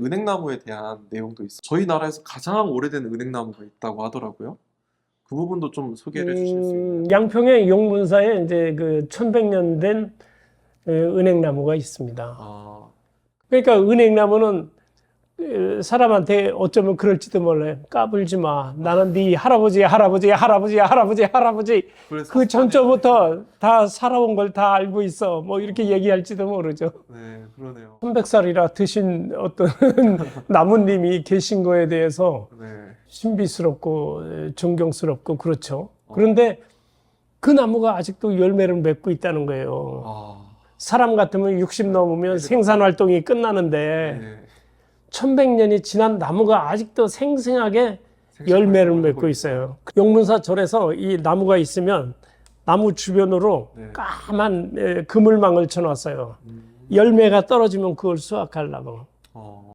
은행나무에 대한 내용도 있어요. 저희 나라에서 가장 오래된 은행나무가 있다고 하더라고요. 그 부분도 좀 소개를 해주실 수 있나요? 음, 양평의 용문사에 이제 그 1100년 된 에, 은행나무가 있습니다. 아, 그러니까 은행나무는 에, 사람한테 어쩌면 그럴지도 몰라요. 까불지 마. 나는 네 할아버지, 할아버지, 할아버지, 할아버지, 할아버지. 그 전적부터 다 살아온 걸 다 알고 있어. 뭐 이렇게 얘기할지도 모르죠. 네, 그러네요. 300살이라 드신 어떤 나무님이 계신 거에 대해서 네, 신비스럽고 에, 존경스럽고 그렇죠. 그런데 그 나무가 아직도 열매를 맺고 있다는 거예요. 아, 사람 같으면 60 넘으면 생산 활동이 끝나는데 네. 1100년이 지난 나무가 아직도 생생하게 열매를 맺고 있어요. 용문사 절에서 이 나무가 있으면 나무 주변으로 네. 까만 에, 그물망을 쳐놨어요. 음, 열매가 떨어지면 그걸 수확하려고. 어,